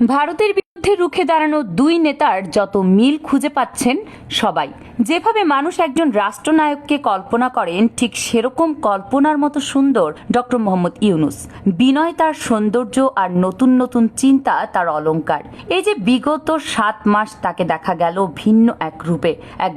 ভারতের বিরুদ্ধে রুখে দাঁড়ানো দুই নেতার যত মিল খুঁজে পাচ্ছেন সবাই। যেভাবে মানুষ একজন রাষ্ট্রনায়ককে কল্পনা করেন, ঠিক সেরকম কল্পনার মতো সুন্দর ডক্টর মোহাম্মদ ইউনুস। বিনয় তার সৌন্দর্য আর নতুন নতুন চিন্তা তার অলঙ্কার। এই যে বিগত সাত মাস তাকে দেখা গেল ভিন্ন এক রূপে, এক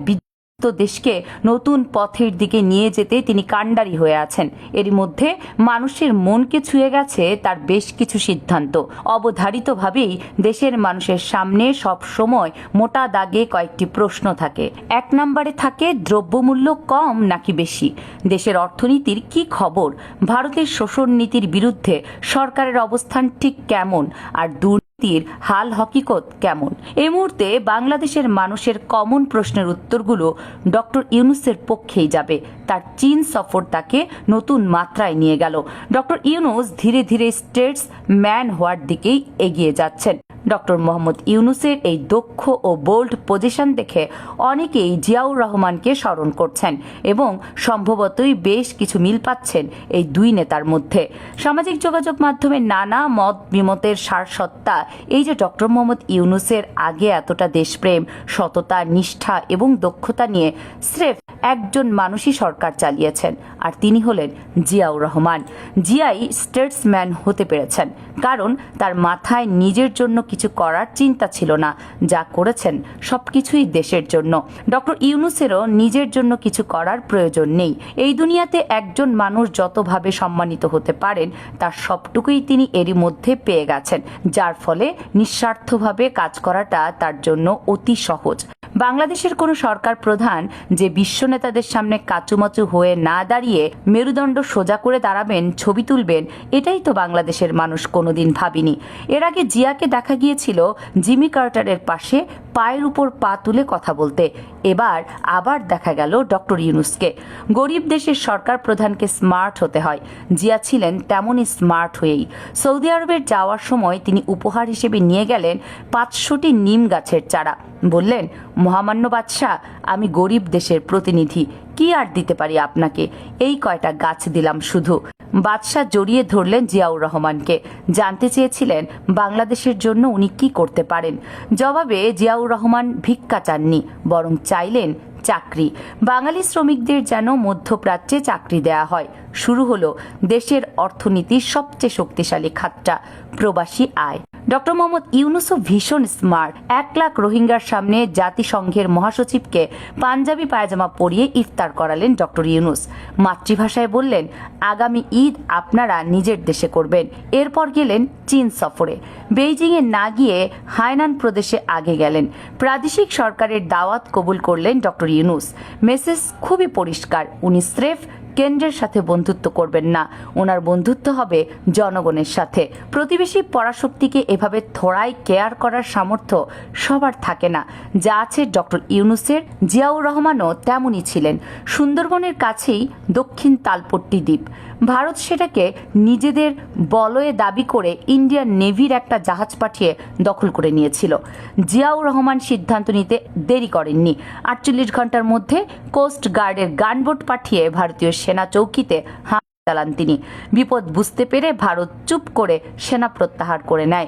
দেশকে নতুন পথের দিকে নিয়ে যেতে তিনি কাণ্ডারি হয়ে আছেন। এরই মধ্যে মানুষের মনকে ছুঁয়ে গেছে তার বেশ কিছু সিদ্ধান্ত। অবধারিতভাবেই দেশের মানুষের সামনে সব সময় মোটা দাগে কয়েকটি প্রশ্ন থাকে। এক নম্বরে থাকে, দ্রব্যমূল্য কম নাকি বেশি? দেশের অর্থনীতির কি খবর? ভারতের শোষণ নীতির বিরুদ্ধে সরকারের অবস্থান ঠিক কেমন? আর দূর নীতির হাল হকিকত কেমন? এ মুহূর্তে বাংলাদেশের মানুষের কমন প্রশ্নের উত্তরগুলো ডক্টর ইউনুসের পক্ষেই যাবে। তার চীন সফর তাকে নতুন মাত্রায় নিয়ে গেল। ডক্টর ইউনুস ধীরে ধীরে স্টেটস ম্যান হওয়ার দিকেই এগিয়ে যাচ্ছেন। ডক্টর মোহাম্মদ ইউনুসের এই দক্ষ ও বোল্ড পজিশন দেখে অনেকেই জিয়াউর রহমানকে স্মরণ করছেন এবং সম্ভবতই বেশ কিছু মিল পাচ্ছেন এই দুই নেতার মধ্যে। সামাজিক যোগাযোগ মাধ্যমে নানা মত বিমতের সারসত্তা, এই যে ডক্টর মোহাম্মদ ইউনুসের আগে এতটা দেশপ্রেম, সততা, নিষ্ঠা এবং দক্ষতা নিয়ে স্রেফ একজন মানুষই সরকার চালিয়েছেন, আর তিনি হলেন জিয়াউর রহমান। জিয়াই স্টেটসম্যান হতে পেরেছেন, কারণ তার মাথায় নিজের জন্য কিছু করার চিন্তা ছিল না। যা করেছেন সবকিছুই দেশের জন্য। ডক্টর ইউনুসেরও নিজের জন্য কিছু করার প্রয়োজন নেই। এই দুনিয়াতে একজন মানুষ যতভাবে সম্মানিত হতে পারেন, তার সবটুকুই তিনি এরই মধ্যে পেয়ে গেছেন, যার ফলে নিঃস্বার্থভাবে কাজ করাটা তার জন্য অতি সহজ। বাংলাদেশের কোনো সরকার প্রধান যে বিশ্ব নেতাদের সামনে কাচুমাচু হয়ে না দাঁড়িয়ে মেরুদণ্ড সোজা করে দাঁড়াবেন, ছবি তুলবেন, এটাই তো বাংলাদেশের মানুষ কোনোদিন ভাবিনি। এর আগে জিয়াকে দেখা গিয়েছিল জিমি কার্টারের পাশে পায়ের উপর পা তুলে কথা বলতে। এবার আবার দেখা গেল ডক্টর ইউনুসকে। গরিব দেশের সরকার প্রধানকে স্মার্ট হতে হয়। জিয়া ছিলেন তেমনই স্মার্ট হয়েই। সৌদি আরবের যাওয়ার সময় তিনি উপহার হিসেবে নিয়ে গেলেন পাঁচশোটি নিম গাছের চারা। বললেন মহামান্য বাদশাহ, আমি গরিব দেশের প্রতিনিধি, কি আর দিতে পারি আপনাকে? এই কয়টা গাছ দিলাম শুধু। বাদশাহ জড়িয়ে ধরলেন জিয়াউর রহমানকে। জানতে চেয়েছিলেন বাংলাদেশের জন্য উনি কি করতে পারেন। জবাবে জিয়াউর রহমান ভিক্ষা চাননি, বরং চাইলেন চাকরি। বাঙালি শ্রমিকদের যেন মধ্যপ্রাচ্যে চাকরি দেয়া হয়। শুরু হলো দেশের অর্থনীতির সবচেয়ে শক্তিশালী খাতটা, প্রবাসী আয়। ডক্টর মোহাম্মদ ইউনুসও ভীষণ স্মার্ট। এক লাখ রোহিঙ্গার সামনে জাতিসংঘের মহাসচিবকে পাঞ্জাবি পায়জামা পরিয়ে ইফতার করালেন ডক্টর ইউনুস। মাতৃভাষায় বললেন, আগামী ঈদ আপনারা নিজের দেশে করবেন। এরপর গেলেন চীন সফরে। বেইজিংয়ে না গিয়ে হাইনান প্রদেশে আগে গেলেন। প্রাদেশিক সরকারের দাওয়াত কবুল করলেন ডক্টর ইউনুস। মেসেজ খুবই পরিষ্কার। উনি স্রেফ কেন্দ্রের সাথে বন্ধুত্ব করবেন না। ওনার বন্ধুত্ব হবে জনগণের সাথে। প্রতিবেশী পরাশক্তিকে এভাবে থোড়াই কেয়ার করার সামর্থ্য সবার থাকে না। যা আছে ডক্টর ইউনুসের, জিয়াউর রহমানও তেমনই ছিলেন। সুন্দরবনের কাছেই দক্ষিণ তালপট্টি দ্বীপ। ভারত সেটাকে নিজেদের বলয়ে দাবি করে ইন্ডিয়ান নেভির একটা জাহাজ পাঠিয়ে দখল করে নিয়েছিল। জিয়াউর রহমান সিদ্ধান্ত নিতে দেরি করেননি। আটচল্লিশ ঘণ্টার মধ্যে কোস্ট গার্ডের গানবোট পাঠিয়ে ভারতীয় সেনা চৌকিতে হামলা চালান তিনি। বিপদ বুঝতে পেরে ভারত চুপ করে সেনা প্রত্যাহার করে নেয়।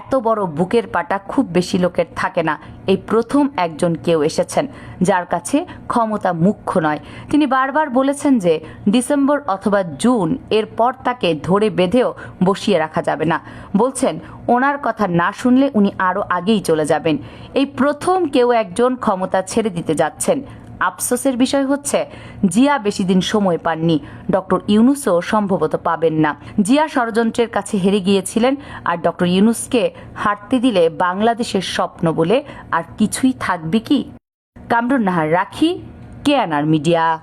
এত বড় বুকের পাটা খুব বেশি লোকের থাকে না। এই প্রথম একজন কেউ এসেছেন, যার কাছে ক্ষমতা মুখ্য নয়। তিনি বারবার বলেছেন যে, ডিসেম্বর অথবা জুন এরপর তাকে ধরে বেঁধেও বসিয়ে রাখা যাবে না। বলছেন, ওনার কথা না শুনলে উনি আরও আগেই চলে যাবেন। এই প্রথম কেউ একজন ক্ষমতা ছেড়ে দিতে যাচ্ছেন। আফসোসের বিষয় হচ্ছে, জিয়া বেশি দিন সময় পাননি। ডক্টর ইউনুসও সম্ভবত পাবেন না। জিয়া ষড়যন্ত্রের কাছে হেরে গিয়েছিলেন আর ডক্টর ইউনুসকে হারতে দিলে বাংলাদেশের স্বপ্ন বলে আর কিছুই থাকবে কি? কামরুন নাহার রাখি কে আনার মিডিয়া।